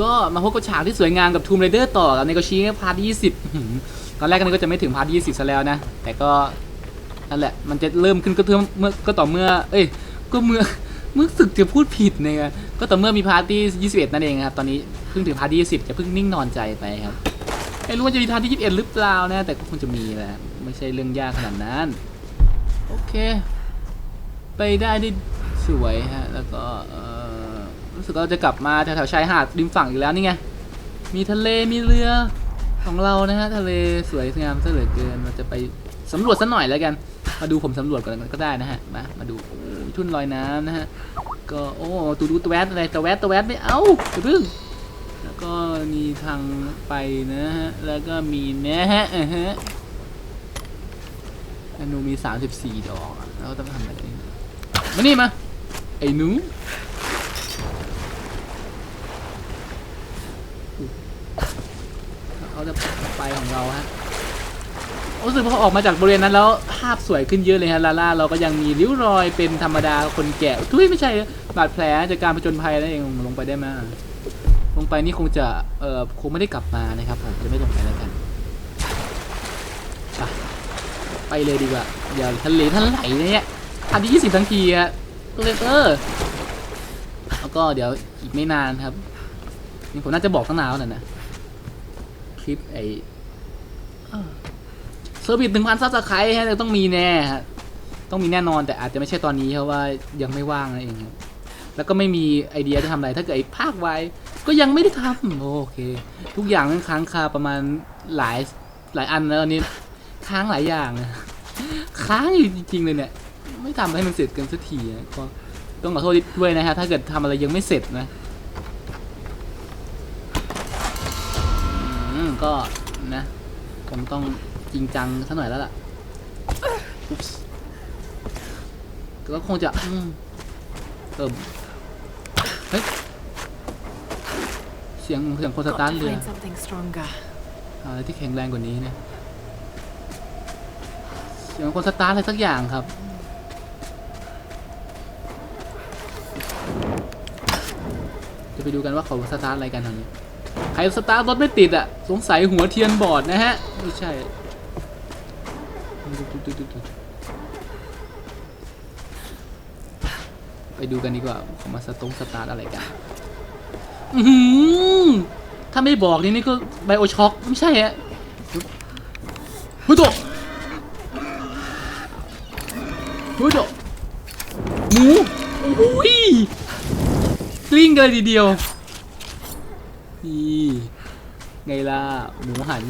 ก็มาพบกับฉากที่สวยงามกับ Tomb Raider ต่อกับในกชีพาร์ทยี่สิบตอนแรกกันก็จะไม่ถึงพาร์ทยี่สิบซะแล้วนะ แต่ก็นั่นแหละ มันจะเริ่มขึ้นก็เมื่อก็ต่อเมื่อ เอ้ย ก็เมื่อเมื่อสึกจะพูดผิดเนี่ยก็ต่อเมื่อมีพาร์ทที่ยี่สิบเอ็ดนั่นเองครับ ตอนนี้เพิ่งถึงพาร์ทยี่สิบจะเพิ่งนิ่งนอนใจไปครับ ไม่รู้ว่าจะมีพาร์ทที่ยี่สิบเอ็ดหรือเปล่านะ แต่ก็คงจะมีแหละ ไม่ใช่เรื่องยากขนาดนั้น โอเค ไปได้ได้สวยฮะ แล้วก็เออ รู้สึกว่าเราจะกลับมาแถวๆชายหาดริมฝั่งอีกแล้วนี่ไง มีทะเลมีเรือของเรานะฮะทะเลสวยงามซะเหลือเกินเราจะไปสำรวจสักหน่อยแล้วกัน มาดูผมสำรวจก่อนก็ได้นะฮะมามาดูทุ่นลอยน้ำนะฮะก็โอ้ตูดูตะแวดอะไรตะแวดตะแวดไม่เอาอย่าเพิ่งแล้วก็มีทางไปนะฮะแล้วก็มีนะฮะอ่าฮะอนูมี 34 ดอก แล้วต้องทำอะไรมานี่มา ไอ้หนู เขาจะไปของเราฮะรู้สึกพอออกมาจากบริเวณนั้นแล้วภาพสวยขึ้นเยอะเลยฮะลาล่าเราก็ยังมีริ้วรอยเป็นธรรมดาคนแก่ทุยไม่ใช่บาดแผลจากการผจญภัยนั่นเองลงไปได้ไหมลงไปนี่คงจะเอ่อคงไม่ได้กลับมานะครับผมจะไม่ลงไปแล้วกันไปเลยดีกว่าอย่าทะเลทะไหลเนี่ยทันที่ยี่สิบทั้งทีอะตัวเลเตอร์แล้วก็เดี๋ยวอีกไม่นานครับนี่ผมน่าจะบอกตั้งนานแล้วนะนะค ลิปไอเซอร์วิสหนึ่งพันซับสไครต์ฮะแต่ต้องมีแน่ฮะต้องมีแน่นอนแต่อาจจะไม่ใช่ตอนนี้เพราะว่ายังไม่ว่างนั่นเองครับแล้วก็ไม่มีไอเดียจะทำอะไรถ้าเกิดไอ้ภาคไว้ก็ยังไม่ได้ทำโอเค ทุกอย่างมันค้างคาประมาณหลายหลายอันแล้วอันนี้ค้างหลายอย่างนะค้างอยู่จริงๆเลยเนี่ยไม่ทำให้มันเสร็จกันสักทีนะก็ต้องขอโทษด้วยนะฮะถ้าเกิดทำอะไรยังไม่เสร็จนะอืม ก็นะผมต้องจริงจังซะหน่อยแล้วล่ะอุ๊ปส์ก็คงจะอืมเออเฮ้ยเสียงเสียงคนส Got ตาร์ท to เรือ find something stronger. อะไรที่แข็งแรงกว่านี้เนี่ยเสียงคนสตาร์ทอะไรสักอย่างครับจะไปดูกันว่าเขาสตาร์ทอะไรกันตอนนี้ ใครสตาร์ทรถไม่ติดอะสงสัยหัวเทียนบอดนะฮะ ไม่ใช่ ไปดูกันดีกว่าเขามาสตงสตาร์ทอะไรกันถ้าไม่บอกนี่นี่ก็ไบโอช็อกไม่ใช่ฮะเฮ้ยโตเฮ้ยโตหมูโอ้ยกลิ้งกันเลยทีเดียว นี่ไงล่ะ หมูหัน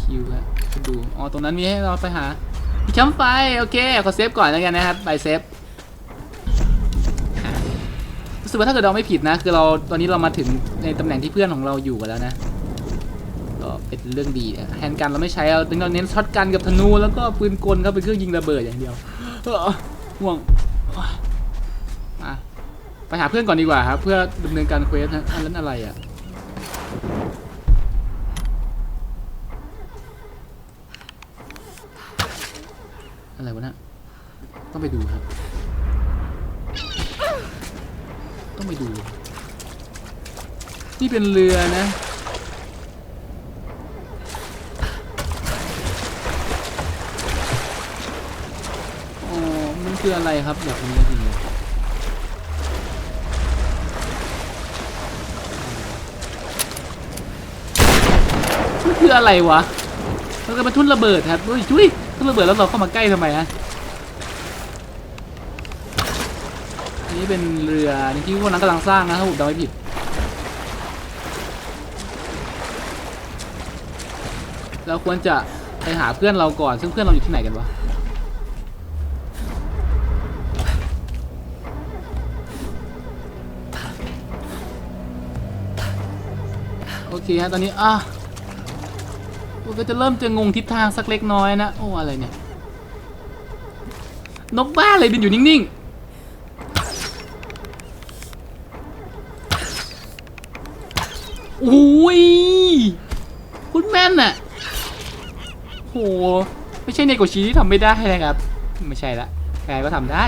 คิวครับดู อ๋อ ตรงนั้นมีให้เราไปหามีแคมป์ไฟ โอเค ขอเซฟก่อนแล้วกันนะครับ ไปเซฟรู้สึกว่าถ้าเกิดเราไม่ผิดนะ คือเราตอนนี้เรามาถึงในตำแหน่งที่เพื่อนของเราอยู่กันแล้วนะ ก็เป็นเรื่องดีนะแฮนด์กันเราไม่ใช้เราเราเน้นช็อตกันกับธนูแล้วก็ปืนกลก็เป็นเครื่องยิงระเบิดอย่างเดียวห่วง ไปหาเพื่อนก่อนดีกว่าครับ เพื่อดำเนินการเควสนะอันนั้นอะไรอะอะไรวะนะต้องไปดูครับ ต้องไปดู นี่เป็นเรือนะอ๋อมันคืออะไรครับอยากรู้จริงๆ มันคืออะไรวะมันก็เป็นทุ่นระเบิดครับเฮ้ยจุ้ยทุ่นระเบิดแล้วเราเข้ามาใกล้ทำไมฮะนนี้เป็นเรือนี่ที่พวกนั้นกำลังสร้างนะถ้าผมจำไม่ผิดเราควรจะไปหาเพื่อนเราก่อน ซึ่งเพื่อนเราอยู่ที่ไหนกันวะโอเคฮะตอนนี้อะ ผมก็จะเริ่มจะงงทิศทางสักเล็กน้อยนะ โอ้อะไรเนี่ย นกบ้าเลยบินอยู่นิ่งๆโอ้ยคุณแม่นน่ะโห ไม่ใช่เนโกชิที่ทำไม่ได้นะครับ ไม่ใช่ละใครก็ทำได้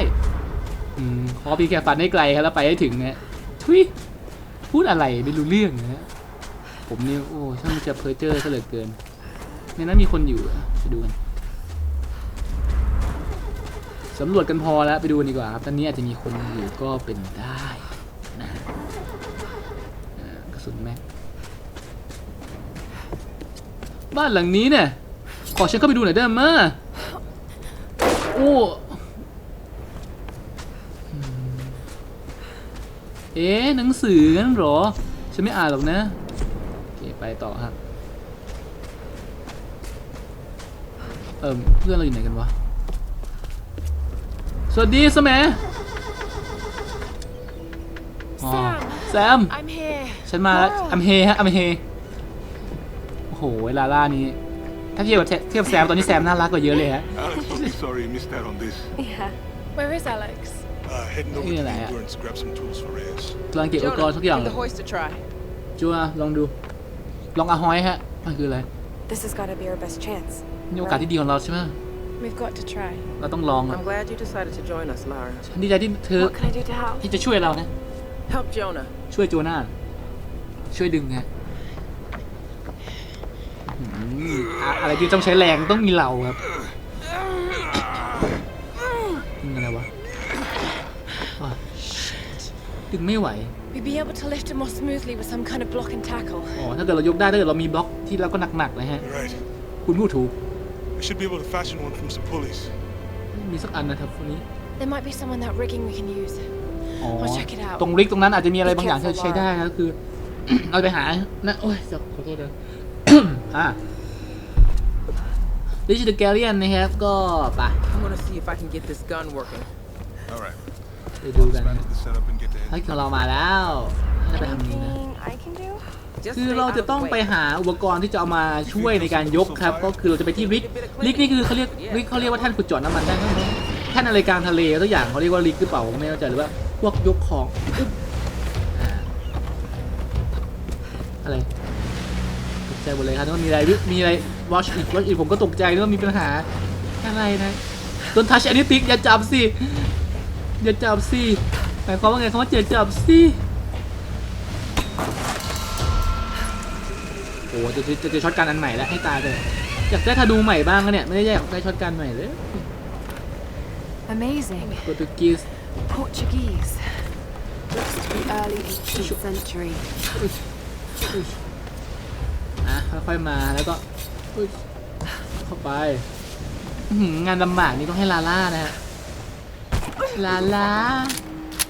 อืมขอพีแค่ฟันให้ไกลครับแล้วไปให้ถึงเนี่ยทุยพูดอะไรไม่รู้เรื่องนะผมนี่โอ้ช่างจะเพ้อเจ้อซะเหลือเกิน ในนั้นมีคนอยู่อะไปดูกันสำรวจกันพอแล้วไปดูดีกว่าครับตอนนี้อาจจะมีคนอยู่ก็เป็นได้นะกระสุนแม็กบ้านหลังนี้เนี่ยขอฉันเข้าไปดูหน่อยได้ไหมโอ้เอ๊ะหนังสืองั้นหรอ ฉันไม่อ่านหรอกนะ โอเค ไปต่อครับ เอิมเพื่อนเราอยู่ไหนกันวะ สวัสดีสมัยอ๋อ Sam แซม I'm here. ฉันมาแล้วอัมเฮฮะอัมเฮโอ้โหเวลาล่านี้ ถ้าเทียบกับเทียบแซมตอนนี้แซมน่ารักกว่าเยอะเลยฮะ Alex will be sorry he missed out on this. Yeah. Where is Alex? Uh, heading over to Yeah, the like- endurance to grab some tools for Reyes. กำลังเก็บอุปกรณ์ทุกอย่าง give เล the ย hoist a try. จัวลองดู ลองอาฮอยฮะ มันคืออะไร This has got to be our best chance. นี่โอกาสที่ดีของเราใช่ไหม We've got to try. เราต้องลองอะ I'm glad you decided to join us, Lara. ฉันดีใจที่เธอ What can I do to help? ที่จะช่วยเรานะ Help Jonah. ช่วยโจนาช่วยดึงฮะอืมอะอะไรที่ต้องใช้แรงต้องมีเราครับดึงอะไรวะอะดึงไม่ไหว We'd be able to lift him more smoothly with some kind of block and tackle. อ๋อ ถ้าเกิดเรายกได้ถ้าเกิดเรามีบล็อกที่เราก็หนักๆนะฮะ You're right. คุณพูดถูก I should be able to fashion one from some pulleys. มีสักอันนะครับวันนี้ There might be some in that rigging we can use. อ๋อ I'll check it out ตรงริกตรงนั้นอาจจะมีอะไรบางอย่างที่ Be careful, ใช้ได้นะก็คือ เอาไปหานะโอ้ยขอโทษนะ อะดิจิทัลแกเลียนนะครับก็ไป I'm gonna see if I can get this gun working. All right. ไปดูกัน Back to the setup and get to ภาร head. กิจของเรามาแล้วน่าไปทำนี้นะ Anything I can do? คือเราจะต้องไปหาอุปกรณ์ที่จะเอามาช่วยในการยกครับ ก็คือเราจะไปที่ริกริกนี่คือเขาเรียกริกเขาเรียกว่าแท่านขุดเจาะน้ำมันได้ครับแท่านอะไรกลางทะเลตัวอย่างเขาเรียกว่าริกหรือเปล่าไม่แน่ใจหรือว่าพวกยกของอะไรตกใจหมดเลยครับนึกว่ามีอะไรมีอะไร watch it watch it ผมก็ตกใจนึกว่ามีปัญหาอะไรนะโดนทัชอันนี้ติ๊กอย่าจับสิอย่าจับสิหมายความว่าไงคำว่าอย่าจับสิ จะจะจะจะช็อตกันอันใหม่แล้วให้ตายเลยอยากได้ธนูใหม่บ้างนะเนี่ยไม่ได้อยากได้ช็อตกันใหม่เลย Amazing. โปรตุเกส Portuguese. Looks to be early 18th century. อะค่อยๆมาแล้วก็อุ๊ยเข้าไปอื้อหืองานลำบากนี่ต้องให้ลาล่านะฮะลาล่า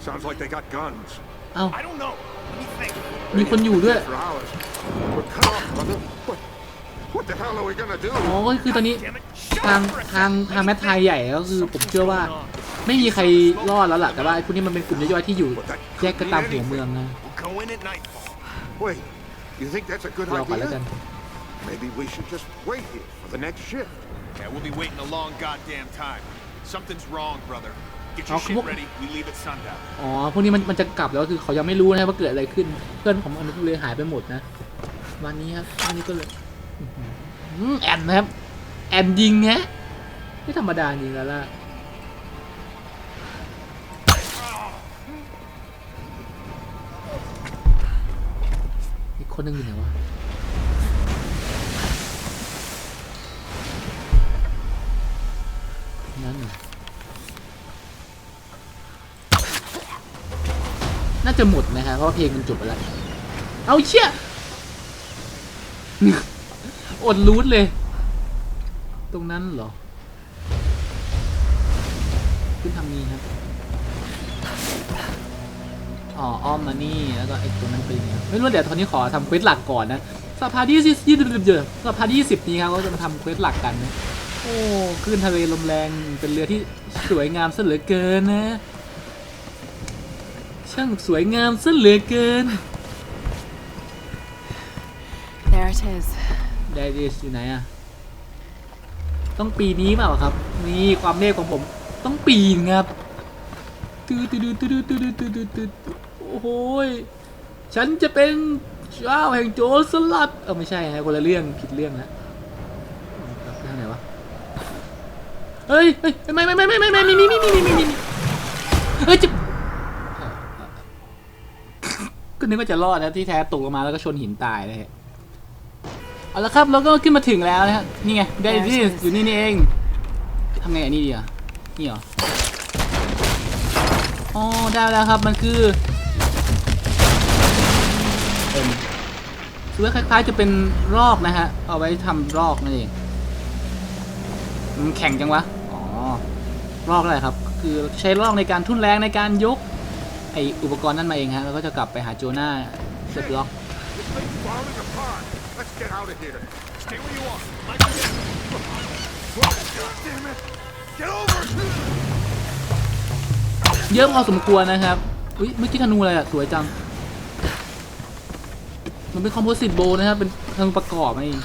Sounds like they got guns. เอ้า I don't know. Let me think. มีคนอยู่ด้วย for hours. We're cut off, brother. What, what the hell are we gonna do? อ๋อก็คือตอนนี้ทางทางทางแมทไทยใหญ่ก็คือผมเชื่อว่า ไม่มีใครรอดแล้วล่ะแต่ว่าไอ้พวกนี้มันเป็นกลุ่มย่อยๆที่อยู่แยกกันตามหัวเมืองนะ We'll go in at nightfall. Wait, you think that's a good รอก่อนแล้วกัน idea? Maybe we should just wait here for the next shift. Yeah, we'll be waiting a long goddamn time. Something's wrong, brother. Get Oh, your come shit on. ready. We leave at sundown. อ๋อ พวกนี้มันมันจะกลับแล้วคือเขายังไม่รู้นะว่าเกิดอะไรขึ้น เพื่อนของมันเลยหายไปหมดนะ วันนี้ครับวันนี้ก็เลยแอนนะครับ แอนยิงฮะไม่ธรรมดาจริงแล้วล่ะอีกคนหนึงอยู่ไหนวะนั่นเหรอน่าจะหมดนะครับเพราะเพลงมันจบไปแล้ว เอาเชี่ย อดรูทเลย ตรงนั้นเหรอ ขึ้นทางนี้ครับ อ๋อ อ้อมมานี่ แล้วก็ไอ้ตรงนั้นเป็นยังไงไม่รู้เดี๋ยวตอนนี้ขอทำเควสหลักก่อนนะสัปดาห์ที่ยี่สิบยี่สิบเดือนสัปดาห์ที่ยี่สิบนี้ครับก็จะมาทำเควสหลักกันนะโอ้คลื่นทะเลลมแรงเป็นเรือที่สวยงามซะเหลือเกินนะ ช่างสวยงามซะเหลือเกิน There it is. ไดริสอยู่ไหนอะต้องปีนี้เปล่าครับ นี่ความเมฆของผม ต้องปีนครับตืดตืดตืดตืดตืดตืดตืดโอ้โหฉันจะเป็นเจ้าแห่งโจรสลัด เออไม่ใช่ฮะคนละเรื่องผิดเรื่องแล้วทางไหนวะ เฮ้ยเฮ้ยไม่ไม่ไม่ไม่ไม่ไม่ไม่ไมีมีมีมีมีมีเฮ้ยจะก็นึกว่าจะรอดนะที่แท้ตกลงมาแล้วก็ชนหินตายเลยฮะ เอาละครับเราก็ขึ้นมาถึงแล้วนะฮะนี่ไงได้ที่อยู่นี่นี่เองทำไงอันนี้ดีอะนี่เหรออ๋อได้แล้วครับมันคือเป็นคือว่าคล้ายๆจะเป็นรอกนะฮะเอาไว้ทำรอกนั่นเองมันแข็งจังวะอ๋อรอกอะไรครับ คือใช้รอกในการทุ่นแรงในการยกไออุปกรณ์นั่นมาเองฮะแล้วก็จะกลับไปหาโจนาเซตล็อก Get out of here. Stay where you are. Like God damn it! Get over! เยอะพอสมควรนะครับ อุ้ยเมื่อกี้ธนูอะไรอะสวยจัง มันเป็นคอมโพสิตโบนะครับ เป็นธนูประกอบนั่นเอง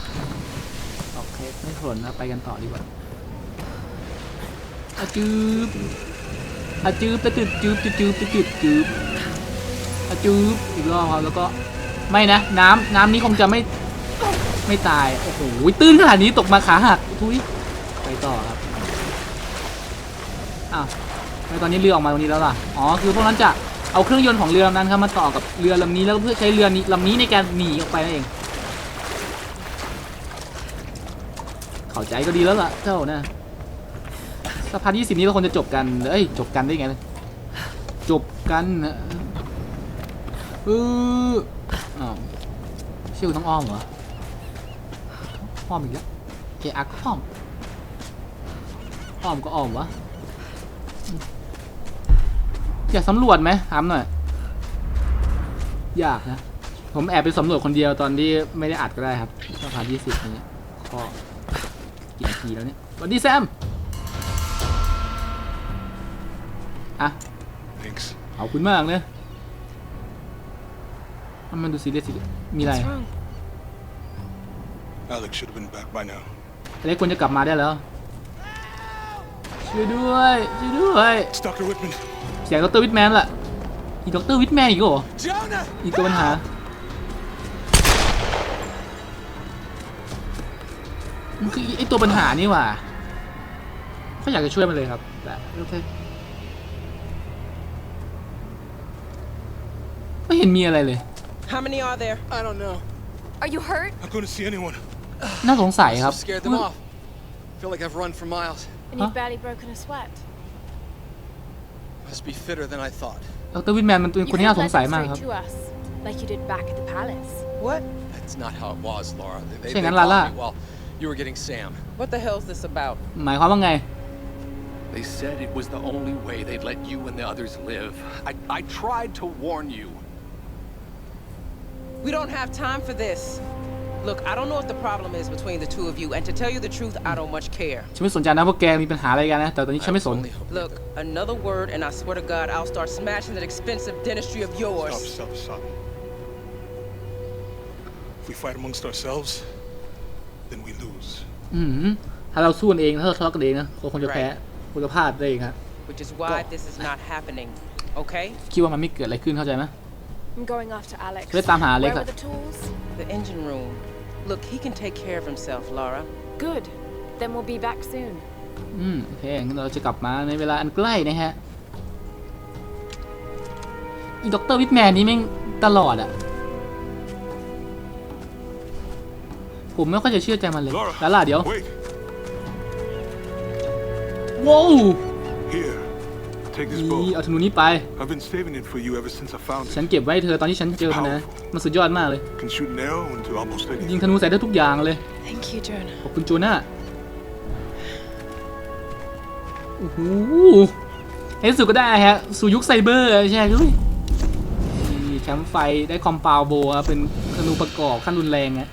โอเคไม่สนนะไปกันต่อดีกว่าอาจืบอาจืบตะจืบจืบจืบจืบจืบจืบอาจืบอีกรอบครับแล้วก็ไม่นะ น้ำน้ำนี้คงจะไม่ ไม่ตาย โอ้โห ตื้นขนาดนี้ตกมาขาหัก ทุย ไปต่อครับ อ้าวทำไมตอนนี้เรือออกมาตรงนี้แล้วล่ะ อ๋อ คือพวกนั้นจะเอาเครื่องยนต์ของเรือลำนั้นครับมาต่อกับเรือลำนี้แล้วเพื่อใช้เรือนี้ลำนี้ในการหนีออกไปนั่นเอง เข้าใจก็ดีแล้วล่ะ เจ้านะสภาที่สิบนี้เราควรจะจบกัน เอ้ย จบกันได้ไงจบกันเอออ้าวเชื่อต้องอ้อมเหรอ อ้อมอีกแล้วโอเคอักอ้อมอ้อมก็อ้อมวะอยากสำรวจไหมถามหน่อยอยากนะ ผมแอบไปสำรวจคนเดียวตอนที่ไม่ได้อัดก็ได้ครับสะพานยี่สิบนี้ก็กี่นาทีแล้วเนี่ยสวัสดีแซมอะ Thanks. ขอบคุณมากเลยมันมันดูซีเรียสสิมีอะไร What's wrong? Alex should have been back by now. อเล็กควรจะกลับมาได้แล้ว ช่วยด้วย ช่วยด้วย It's Dr. Whitman. เสียงดรวิทแมนล่ะอีดรวิทแมนอีกเหรอ Jonah! อีกตัวปัญหา มันคือไอตัวปัญหานี่หว่าเขาอยากจะช่วยมันเลยครับ แต่โอเคไม่เห็นมีอะไรเลย How many are there? I don't know. Are you hurt? Not going to see anyone. น่าสงสัยครับ Scared them off. Feel like I've run for miles. And you've barely broken a sweat. Must be fitter than I thought. ดรวิทแมนมันเป็น You คนที่น่า could ส have งสัย led มาก them ครับ straight to us, like you did back at the palace. What? That's not how it was, Laura. They, they, Say they nga, Lala. caught me while you were getting Sam. What the hell's this about? หมายความว่าไง They said it was the only way they'd let you and the others live. I, I tried to warn you. We don't have time for this. Look, I don't know what the problem is between the two of you, and to tell you the truth, I don't much care. ฉันไม่สนใจนะพวกแกมีปัญหาอะไรกันนะ แต่ตอนนี้ฉันไม่สน only hope Look, another word, and I swear to God, I'll start smashing that expensive dentistry of yours. Stop, stop, stop. If we fight amongst ourselves, then we lose. อืมถ้าเราสู้กันเองถ้าเราทะเลาะกันเองนะก็คงจะแพ้คงจะพลาดได้เองครับ Which is why this is not happening. Okay? คิดว่ามันไม่เกิดอะไรขึ้นเข้าใจไหม I'm going after Alex. เพื่อตามหาอเล็ก Where อะ are the tools? The engine room. Look, he can take care of himself, Laura. Good. Then we'll be back soon. อืม โอเคงั้นเราจะกลับมาในเวลาอันใกล้นะฮะ อีด็อกเตอร์วิทแมนนี่แม่งตลอดอะผมไม่ค่อยจะเชื่อใจมันเลย Laura. แล้วล่ะเดี๋ยว Wait. ว้าว Here. Take this นี่ bow. เอาธนูนี้ไป I've been saving it for you ever since I found ฉัน it. เก็บไว้ให้เธอตอนที่ฉันเจอมันนะ มันสุดยอดมากเลย Can shoot an arrow into almost ยิง anything. ธนูใส่ได้ทุกอย่างเลย Thank you, Jonah. ขอบคุณโจน่าโอ้โหในที่สุดก็ได้ฮะ สู่ยุคไซเบอร์ใช่ไหมด้วยนี่แชมป์ไฟได้คอมปาวโบครับเป็นธนูประกอบขั้นรุนแรงฮะ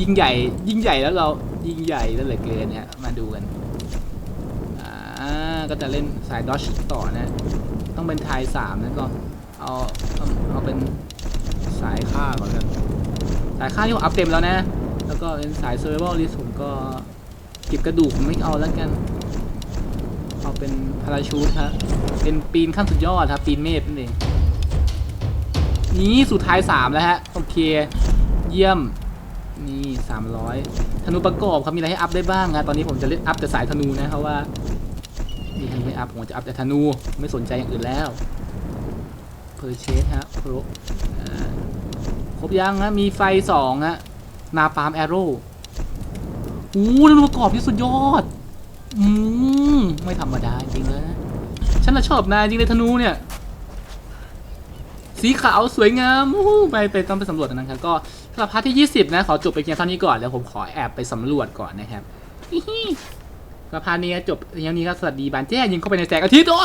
ยิ่งใหญ่ ยิ่งใหญ่แล้วเรายิ่งใหญ่แล้วเหลือเกินฮะ มาดูกันอ่า ก็จะเล่นสายดอชต่อนะ ต้องเป็นไทยสามนะก็เอาเอาเอาเป็นสายฆ่าก่อนกันสายฆ่าที่ผมอัพเต็มแล้วนะ แล้วก็เป็นสายเซอร์ i ว a l ลิสผมก็เก็บกระดูกผมไม่เอาแล้วกัน เอาเป็นพาราชูทฮะเป็นปีนขั้นสุดยอดครับปีนเมฆนั่นเองนี่สุดท้ายสามแล้วฮะโอเคเยี่ยมนี่สามร้อยธนูประกอบครับมีอะไรให้อัพได้บ้างครับตอนนี้ผมจะเล่นอัพแต่สายธนูนะเพราะว่า อัพผมจะอัพแต่ธนูไม่สนใจอย่างอื่นแล้วเพอร์เชสฮะครบอ่าครบยังฮะมีไฟสองฮะนาปาล์มแอโร่โอ้นั่นประกอบที่สุดยอด อืมไม่ธรรมดาจริงเลยนะฉันน่ะชอบนายจริงเลยธนูเนี่ย สีขาวสวยงามอู้หูไปไปต้องไปสำรวจอันนั้นครับก็สำหรับพาร์ทที่ 20 นะ ขอจบไปเพียงเท่านี้ก่อนแล้วผมขอแอบไปสำรวจก่อนนะครับ สำหรับพานนี้จบเพียงเท่านี้ครับสวัสดีบานแจ้ยิงเข้าไปในแสงอาทิตย์โอ้